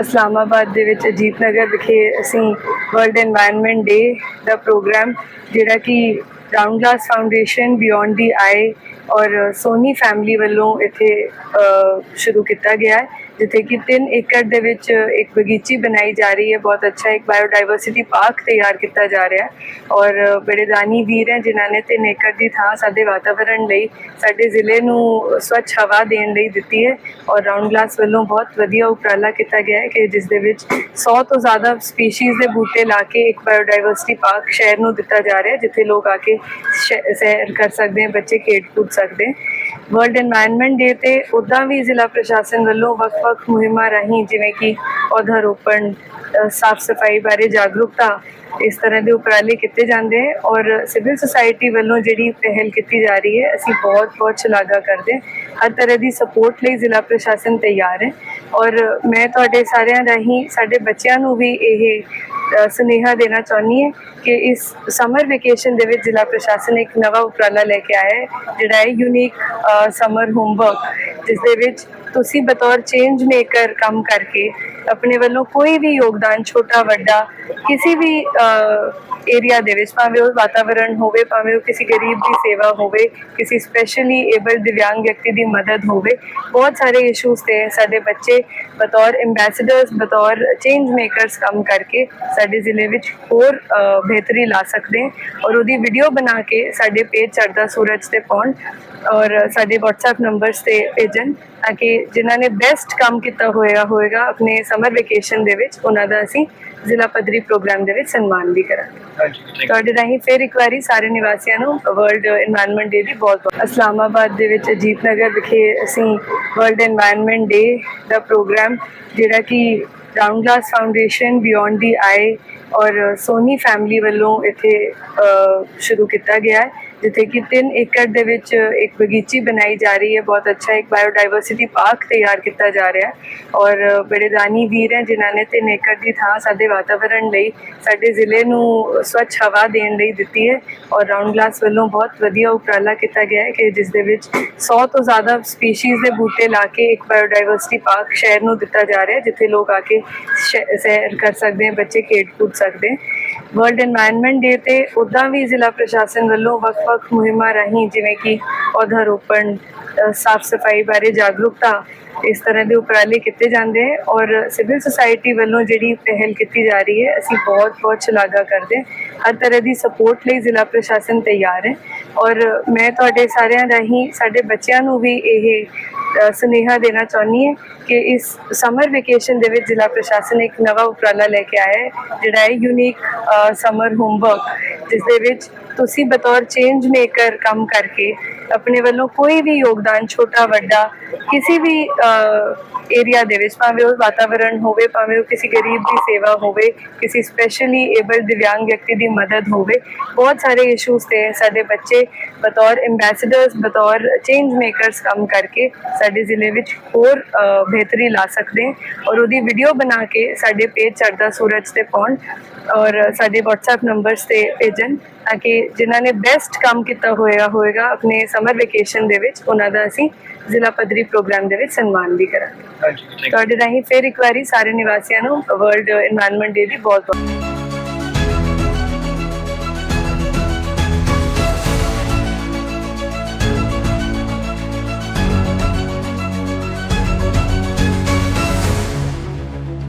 ਇਸਲਾਮਾਬਾਦ ਦੇ ਵਿੱਚ ਅਜੀਤ ਨਗਰ ਵਿਖੇ ਅਸੀਂ ਵਰਲਡ এনवायरमेंट ਡੇ ਦਾ ਪ੍ਰੋਗਰਾਮ, ਜਿਹੜਾ ਕਿ ਰਾਉਂਡ ਗਲਾਸ ਫਾਊਂਡੇਸ਼ਨ ਬਿਯੋਂਡ ਦੀ ਆਈ ਔਰ ਸੋਨੀ ਫੈਮਿਲੀ ਵੱਲੋਂ ਇੱਥੇ ਸ਼ੁਰੂ ਕੀਤਾ ਗਿਆ ਹੈ। ਜਿੱਥੇ ਕਿ 3 ਏਕੜ ਦੇ ਵਿੱਚ ਇੱਕ ਬਗੀਚੀ ਬਣਾਈ ਜਾ ਰਹੀ ਹੈ। ਬਹੁਤ ਅੱਛਾ ਇੱਕ ਬਾਇਓਡਾਈਵਰਸਿਟੀ ਪਾਰਕ ਤਿਆਰ ਕੀਤਾ ਜਾ ਰਿਹਾ ਹੈ ਔਰ ਬੜੇ ਦਾਨੀ ਵੀਰ ਹੈ ਜਿਨ੍ਹਾਂ ਨੇ 3 ਏਕੜ ਦੀ ਥਾਂ ਸਾਡੇ ਵਾਤਾਵਰਣ ਲਈ, ਸਾਡੇ ਜ਼ਿਲ੍ਹੇ ਨੂੰ ਸਵੱਛ ਹਵਾ ਦੇਣ ਲਈ ਦਿੱਤੀ ਹੈ ਔਰ ਰਾਉਂਡ ਗਲਾਸ ਵੱਲੋਂ ਬਹੁਤ ਵਧੀਆ ਉਪਰਾਲਾ ਕੀਤਾ ਗਿਆ ਹੈ ਕਿ ਜਿਸ ਦੇ ਵਿੱਚ 100 ਤੋਂ ਜ਼ਿਆਦਾ ਸਪੀਸੀਜ਼ ਦੇ ਬੂਟੇ ਲਾ ਕੇ ਇੱਕ ਬਾਇਓਡਾਈਵਰਸਿਟੀ ਪਾਰਕ ਸ਼ਹਿਰ ਨੂੰ ਦਿੱਤਾ ਜਾ ਰਿਹਾ ਹੈ, ਜਿੱਥੇ ਲੋਕ ਆ ਕੇ ਸੈਰ ਕਰ ਸਕਦੇ ਹਨ ਬੱਚੇ ਖੇਡ ਕੁੱਦ ਸਕਦੇ ਵਰਲਡ এনवायरमेंट ਡੇ ਤੇ ਉਦਾਂ ਵੀ ਜ਼ਿਲ੍ਹਾ ਪ੍ਰਸ਼ਾਸਨ ਵੱਲੋਂ ਵਕਫ ਵੱਖ ਮੁਹਿੰਮਾਂ ਰਾਹੀਂ ਜਿਵੇਂ ਕਿ ਪੌਦਾ ਰੋਪਣ ਸਾਫ਼ ਸਫ਼ਾਈ ਬਾਰੇ ਜਾਗਰੂਕਤਾ ਇਸ ਤਰ੍ਹਾਂ ਦੇ ਉਪਰਾਲੇ ਕੀਤੇ ਜਾਂਦੇ ਹੈ ਔਰ ਸਿਵਲ ਸੁਸਾਇਟੀ ਵੱਲੋਂ ਜਿਹੜੀ ਪਹਿਲ ਕੀਤੀ ਜਾ ਰਹੀ ਹੈ, ਅਸੀਂ ਬਹੁਤ ਬਹੁਤ ਸ਼ਲਾਘਾ ਕਰਦੇ ਹਾਂ। ਹਰ ਤਰ੍ਹਾਂ ਦੀ ਸਪੋਰਟ ਲਈ ਜ਼ਿਲ੍ਹਾ ਪ੍ਰਸ਼ਾਸਨ ਤਿਆਰ ਹੈ ਔਰ ਮੈਂ ਤੁਹਾਡੇ ਸਾਰਿਆਂ ਰਾਹੀਂ, ਸਾਡੇ ਬੱਚਿਆਂ ਨੂੰ ਵੀ ਇਹ ਸੁਨੇਹਾ ਦੇਣਾ ਚਾਹੁੰਦੀ ਹਾਂ ਕਿ ਇਸ ਸਮਰ ਵੈਕੇਸ਼ਨ ਦੇ ਵਿੱਚ ਜ਼ਿਲ੍ਹਾ ਪ੍ਰਸ਼ਾਸਨ ਇੱਕ ਨਵਾਂ ਉਪਰਾਲਾ ਲੈ ਕੇ ਆਇਆ ਹੈ, ਜਿਹੜਾ ਹੈ ਯੂਨੀਕ ਸਮਰ ਹੋਮਵਰਕ ਜਿਸ ਦੇ ਵਿੱਚ ਤੁਸੀਂ ਬਤੌਰ ਚੇਂਜ ਮੇਕਰ ਕੰਮ ਕਰਕੇ ਆਪਣੇ ਵੱਲੋਂ ਕੋਈ ਵੀ ਯੋਗਦਾਨ ਛੋਟਾ, ਵੱਡਾ, ਕਿਸੇ ਵੀ ਏਰੀਆ ਦੇ ਵਿੱਚ, ਭਾਵੇਂ ਉਹ ਵਾਤਾਵਰਣ ਹੋਵੇ, ਭਾਵੇਂ ਉਹ ਕਿਸੇ ਗਰੀਬ ਦੀ ਸੇਵਾ ਹੋਵੇ, ਕਿਸੇ ਸਪੈਸ਼ਲੀ ਏਬਲ ਦਿਵਿਆਂਗ ਵਿਅਕਤੀ ਦੀ ਮਦਦ ਹੋਵੇ, ਬਹੁਤ ਸਾਰੇ ਇਸ਼ੂਜ਼ ਤੇ ਸਾਡੇ ਬੱਚੇ ਬਤੌਰ ਐਮਬੈਸਡਰਸ ਬਤੌਰ ਚੇਂਜ ਮੇਕਰਸ ਕੰਮ ਕਰਕੇ ਸਾਡੇ ਜ਼ਿਲ੍ਹੇ ਵਿੱਚ ਹੋਰ ਬਿਹਤਰੀ ਲਾ ਸਕਦੇ ਔਰ ਉਹਦੀ ਵੀਡੀਓ ਬਣਾ ਕੇ ਸਾਡੇ ਪੇਜ ਚੜਦਾ ਸੂਰਜ ਤੇ ਪਾਉਣ ਔਰ ਸਾਡੇ WhatsApp ਨੰਬਰਸ ਤੇ ਭੇਜਣ ਤਾਂ ਕਿ ਜਿਨ੍ਹਾਂ ਨੇ ਬੈਸਟ ਕੰਮ ਕੀਤਾ ਹੋਇਆ ਹੋਏਗਾ, ਆਪਣੇ ਸਮਰ ਵੈਕੇਸ਼ਨ ਦੇ ਵਿੱਚ, ਉਹਨਾਂ ਦਾ ਅਸੀਂ ਜ਼ਿਲ੍ਹਾ ਪੱਧਰੀ ਪ੍ਰੋਗਰਾਮ ਦੇ ਵਿੱਚ ਸਨਮਾਨ ਵੀ ਕਰਾਂਗੇ। ਤੁਹਾਡੇ ਰਾਹੀਂ ਫੇਰ ਇੱਕ ਵਾਰੀ ਸਾਰੇ ਨਿਵਾਸੀਆਂ ਨੂੰ ਵਰਲਡ এনवायरमेंट ਡੇ ਦੀ ਬਹੁਤ ਬਹੁਤ ਅਸਲਾਮਾਬਾਦ ਦੇ ਵਿੱਚ ਅਜੀਤ ਨਗਰ ਵਿਖੇ ਅਸੀਂ ਵਰਲਡ এনवायरमेंट ਡੇ ਦਾ ਪ੍ਰੋਗਰਾਮ, ਜਿਹੜਾ ਕਿ ਰਾਉਂਡ ਫਾਊਂਡੇਸ਼ਨ ਬਿਯੋਂਡ ਦੀ ਆਈ ਔਰ ਸੋਨੀ ਫੈਮਿਲੀ ਵੱਲੋਂ ਇੱਥੇ ਸ਼ੁਰੂ ਕੀਤਾ ਗਿਆ ਹੈ। ਜਿੱਥੇ ਕਿ 3 ਏਕੜ ਦੇ ਵਿੱਚ ਇੱਕ ਬਗੀਚੀ ਬਣਾਈ ਜਾ ਰਹੀ ਹੈ। ਬਹੁਤ ਅੱਛਾ ਇੱਕ ਬਾਇਓਡਾਈਵਰਸਿਟੀ ਪਾਰਕ ਤਿਆਰ ਕੀਤਾ ਜਾ ਰਿਹਾ ਹੈ ਔਰ ਬੜੇ ਦਾਨੀ ਵੀਰ ਹੈ ਜਿਨ੍ਹਾਂ ਨੇ 3 ਏਕੜ ਦੀ ਥਾਂ ਸਾਡੇ ਵਾਤਾਵਰਣ ਲਈ, ਸਾਡੇ ਜ਼ਿਲ੍ਹੇ ਨੂੰ ਸਵੱਛ ਹਵਾ ਦੇਣ ਲਈ ਦਿੱਤੀ ਹੈ ਔਰ ਰਾਉਂਡ ਗਲਾਸ ਵੱਲੋਂ ਬਹੁਤ ਵਧੀਆ ਉਪਰਾਲਾ ਕੀਤਾ ਗਿਆ ਹੈ ਕਿ ਜਿਸ ਦੇ ਵਿੱਚ 100 ਤੋਂ ਜ਼ਿਆਦਾ ਸਪੀਸੀਜ਼ ਦੇ ਬੂਟੇ ਲਾ ਕੇ ਇੱਕ ਬਾਇਓਡਾਈਵਰਸਿਟੀ ਪਾਰਕ ਸ਼ਹਿਰ ਨੂੰ ਦਿੱਤਾ ਜਾ ਰਿਹਾ ਹੈ, ਜਿੱਥੇ ਲੋਕ ਆ ਕੇ ਸ਼ੈ- ਸੈਰ ਕਰ ਸਕਦੇ ਹਨ ਬੱਚੇ ਖੇਡ ਕੂਦ ਸਕਦੇ ਹਨ ਵਰਲਡ এনवायरमेंट ਡੇ ਤੇ ਉਦਾਂ ਵੀ ਜ਼ਿਲ੍ਹਾ ਪ੍ਰਸ਼ਾਸਨ ਵੱਲੋਂ ਵੱਖ-ਵੱਖ ਮੁਹਿੰਮਾਂ ਰਾਹੀਂ ਜਿਵੇਂ ਕਿ ਪੌਦਾ ਰੋਪਣ ਸਾਫ਼ ਸਫ਼ਾਈ ਬਾਰੇ ਜਾਗਰੂਕਤਾ ਇਸ ਤਰ੍ਹਾਂ ਦੇ ਉਪਰਾਲੇ ਕੀਤੇ ਜਾਂਦੇ ਹੈ ਔਰ ਸਿਵਲ ਸੁਸਾਇਟੀ ਵੱਲੋਂ ਜਿਹੜੀ ਪਹਿਲ ਕੀਤੀ ਜਾ ਰਹੀ ਹੈ, ਅਸੀਂ ਬਹੁਤ ਬਹੁਤ ਸ਼ਲਾਘਾ ਕਰਦੇ ਹਾਂ। ਹਰ ਤਰ੍ਹਾਂ ਦੀ ਸਪੋਰਟ ਲਈ ਜ਼ਿਲ੍ਹਾ ਪ੍ਰਸ਼ਾਸਨ ਤਿਆਰ ਹੈ ਔਰ ਮੈਂ ਤੁਹਾਡੇ ਸਾਰਿਆਂ ਰਾਹੀਂ, ਸਾਡੇ ਬੱਚਿਆਂ ਨੂੰ ਵੀ ਇਹ ਸੁਨੇਹਾ ਦੇਣਾ ਚਾਹੁੰਦੀ ਹਾਂ ਕਿ ਇਸ ਸਮਰ ਵੈਕੇਸ਼ਨ ਦੇ ਵਿੱਚ ਜ਼ਿਲ੍ਹਾ ਪ੍ਰਸ਼ਾਸਨ ਇੱਕ ਨਵਾਂ ਉਪਰਾਲਾ ਲੈ ਕੇ ਆਇਆ ਹੈ, ਜਿਹੜਾ ਹੈ ਯੂਨੀਕ ਸਮਰ ਹੋਮਵਰਕ ਜਿਸ ਦੇ ਵਿੱਚ ਤੁਸੀਂ ਬਤੌਰ ਚੇਂਜ ਮੇਕਰ ਕੰਮ ਕਰਕੇ ਆਪਣੇ ਵੱਲੋਂ ਕੋਈ ਵੀ ਯੋਗਦਾਨ, ਛੋਟਾ, ਵੱਡਾ, ਕਿਸੇ ਵੀ ਏਰੀਆ ਦੇ ਵਿੱਚ, ਭਾਵੇਂ ਉਹ ਵਾਤਾਵਰਣ ਹੋਵੇ, ਭਾਵੇਂ ਉਹ ਕਿਸੇ ਗਰੀਬ ਦੀ ਸੇਵਾ ਹੋਵੇ, ਕਿਸੇ ਸਪੈਸ਼ਲੀ ਏਬਲ ਦਿਵਿਆਂਗ ਵਿਅਕਤੀ ਦੀ ਮਦਦ ਹੋਵੇ, ਬਹੁਤ ਸਾਰੇ ਇਸ਼ੂਜ਼ ਤੇ ਸਾਡੇ ਬੱਚੇ ਬਤੌਰ ਐਮਬੈਸਡਰਸ ਬਤੌਰ ਚੇਂਜ ਮੇਕਰਸ ਕੰਮ ਕਰਕੇ ਸਾਡੇ ਜ਼ਿਲ੍ਹੇ ਵਿੱਚ ਹੋਰ ਬਿਹਤਰੀ ਲਾ ਸਕਦੇ ਔਰ ਉਹਦੀ ਵੀਡੀਓ ਬਣਾ ਕੇ ਸਾਡੇ ਪੇਜ ਚੜਦਾ ਸੂਰਜ ਤੇ ਪਾਉਣ ਔਰ ਸਾਡੇ WhatsApp ਨੰਬਰਸ ਤੇ ਭੇਜਣ। ਤਾਂ ਕਿ ਜਿਨ੍ਹਾਂ ਨੇ ਬੈਸਟ ਕੰਮ ਕੀਤਾ ਹੋਇਆ ਹੋਏਗਾ ਆਪਣੇ ਸਮਰ ਵੈਕੇਸ਼ਨ ਦੇ ਵਿੱਚ ਉਹਨਾਂ ਦਾ ਅਸੀਂ ਜ਼ਿਲ੍ਹਾ ਪੱਧਰੀ ਪ੍ਰੋਗਰਾਮ ਦੇ ਵਿੱਚ ਸਨਮਾਨ ਵੀ ਕਰਾਂਗੇ। ਤੁਹਾਡੇ ਰਾਹੀਂ ਫਿਰ ਇੱਕ ਵਾਰੀ ਸਾਰੇ ਨਿਵਾਸੀਆਂ ਨੂੰ ਵਰਲਡ এনवायरमेंट ਡੇ ਦੀ ਬਹੁਤ ਬਹੁਤ